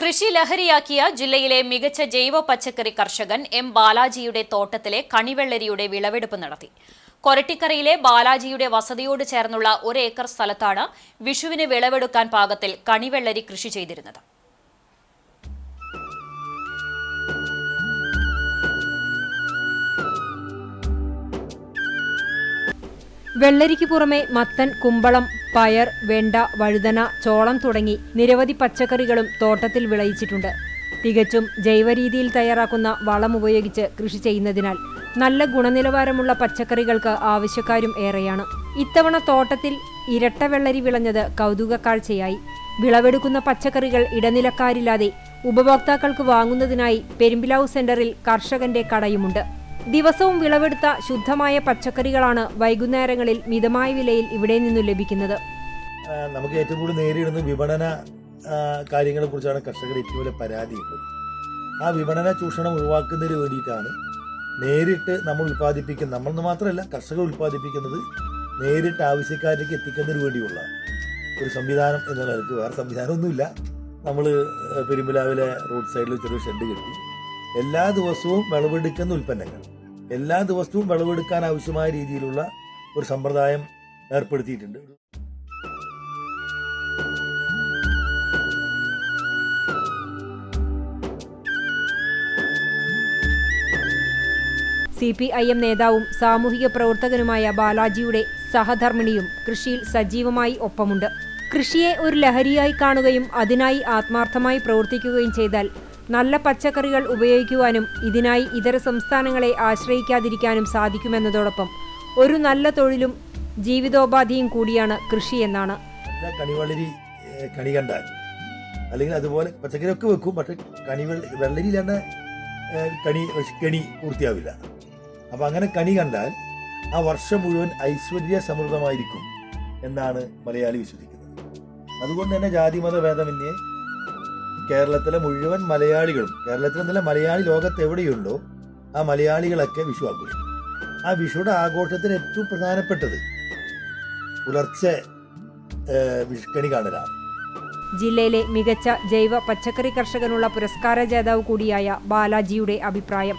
കൃഷി ലഹരിയാക്കിയ ജില്ലയിലെ മികച്ച ജൈവ പച്ചക്കറി കർഷകൻ എം ബാലാജിയുടെ തോട്ടത്തിലെ കണിവെള്ളരിയുടെ വിളവെടുപ്പ് നടത്തി. കൊരട്ടിക്കരയിലെ ബാലാജിയുടെ വസതിയോട് ചേർന്നുള്ള ഒരു ഏക്കർ സ്ഥലത്താണ് വിഷുവിന് വിളവെടുക്കാൻ പാകത്തിൽ കണിവെള്ളരി കൃഷി ചെയ്തിരുന്നത്. വെള്ളരിക്ക് പുറമെ മത്തൻ കുമ്പളം പയർ വെണ്ട വഴുതന ചോളം തുടങ്ങി നിരവധി പച്ചക്കറികളും തോട്ടത്തിൽ വിളയിച്ചിട്ടുണ്ട്. തികച്ചും ജൈവരീതിയിൽ തയ്യാറാക്കുന്ന വളം ഉപയോഗിച്ച് കൃഷി ചെയ്യുന്നതിനാൽ നല്ല ഗുണനിലവാരമുള്ള പച്ചക്കറികൾക്ക് ആവശ്യക്കാരും ഏറെയാണ്. ഇത്തവണ തോട്ടത്തിൽ ഇരട്ട വെള്ളരി വിളഞ്ഞത് കൗതുക കാഴ്ചയായി വിളവെടുക്കുന്ന പച്ചക്കറികൾ ഇടനിലക്കാരില്ലാതെ ഉപഭോക്താക്കൾക്ക് വാങ്ങുന്നതിനായി പെരുമ്പിലാവ് സെന്ററിൽ കർഷകന്റെ കടയുമുണ്ട്. ദിവസവും വിളവെടുത്ത ശുദ്ധമായ പച്ചക്കറികളാണ് വൈകുന്നേരങ്ങളിൽ മിതമായ വിലയിൽ ഇവിടെ നിന്നു ലഭിക്കുന്നത്. നമുക്ക് ഏറ്റവും കൂടുതൽ നേരിടുന്ന വിപണന കാര്യങ്ങളെ കുറിച്ചാണ് കർഷകർ ഏറ്റവും വലിയ പരാതിയുള്ളത് ആ വിപണന ചൂഷണം ഒഴിവാക്കുന്നതിന് വേണ്ടിയിട്ടാണ് നേരിട്ട് നമ്മൾ ഉൽപ്പാദിപ്പിക്കുന്ന നമ്മളെന്ന് മാത്രമല്ല കർഷകർ ഉൽപ്പാദിപ്പിക്കുന്നത് നേരിട്ട് ആവശ്യക്കാരിലേക്ക് എത്തിക്കുന്നതിന് വേണ്ടിയുള്ള ഒരു സംവിധാനം എന്ന നിലയ്ക്ക് വേറെ സംവിധാനമൊന്നുമില്ല. നമ്മൾ പെരുമ്പിലാവിലെ റോഡ് സൈഡിൽ ചെറിയ ഷെഡ് കെട്ടി എല്ലാ ദിവസവും വിളവെടുക്കുന്ന ഉൽപ്പന്നങ്ങൾ. എല്ലാ ദിവസവും വിളവെടുക്കാൻ ആവശ്യമായ രീതിയിലുള്ള ഒരു സമ്പ്രദായം ഏർപ്പെടുത്തിയിട്ടുണ്ട്. സി പി ഐ എം നേതാവും സാമൂഹിക പ്രവർത്തകനുമായ ബാലാജിയുടെ സഹധർമ്മിണിയും കൃഷിയിൽ സജീവമായി ഒപ്പമുണ്ട്. കൃഷിയെ ഒരു ലഹരിയായി കാണുകയും അതിനായി ആത്മാർത്ഥമായി പ്രവർത്തിക്കുകയും ചെയ്താൽ നല്ല പച്ചക്കറികൾ ഉപയോഗിക്കുവാനും ഇതിനായി ഇതര സംസ്ഥാനങ്ങളെ ആശ്രയിക്കാതിരിക്കാനും സാധിക്കുമെന്നതോടൊപ്പം ഒരു നല്ല തൊഴിലും ജീവിതോപാധിയും കൂടിയാണ് കൃഷി എന്നാണ്. കണിവളരി കണി കണ്ടാൽ. അല്ലെങ്കിൽ അതുപോലെ പച്ചക്കറി ഒക്കെ വെക്കും പക്ഷെ കണി വെള്ളരി ഏഹ്, കണി കണി പൂർത്തിയാവില്ല. അപ്പം അങ്ങനെ കണി കണ്ടാൽ ആ വർഷം മുഴുവൻ ഐശ്വര്യ സമൃദ്ധമായിരിക്കും എന്നാണ് മലയാളി വിശ്വസിക്കുന്നത്. അതുകൊണ്ട് തന്നെ ജാതിമത ഭേദമന്യേ കേരളത്തിലെ മുഴുവൻ മലയാളികളും കേരളത്തിലെന്നല്ല മലയാളി ലോകത്ത് എവിടെയുണ്ടോ ആ മലയാളികളൊക്കെ വിഷു ആഘോഷിക്കും. ആ വിഷുയുടെ ആഘോഷത്തിന് ഏറ്റവും പ്രധാനപ്പെട്ടത് പുലർച്ചെ വിഷുക്കണി കാണലാണ്. ജില്ലയിലെ മികച്ച ജൈവ പച്ചക്കറി കർഷകനുള്ള പുരസ്കാര ജേതാവ് കൂടിയായ ബാലാജിയുടെ അഭിപ്രായം.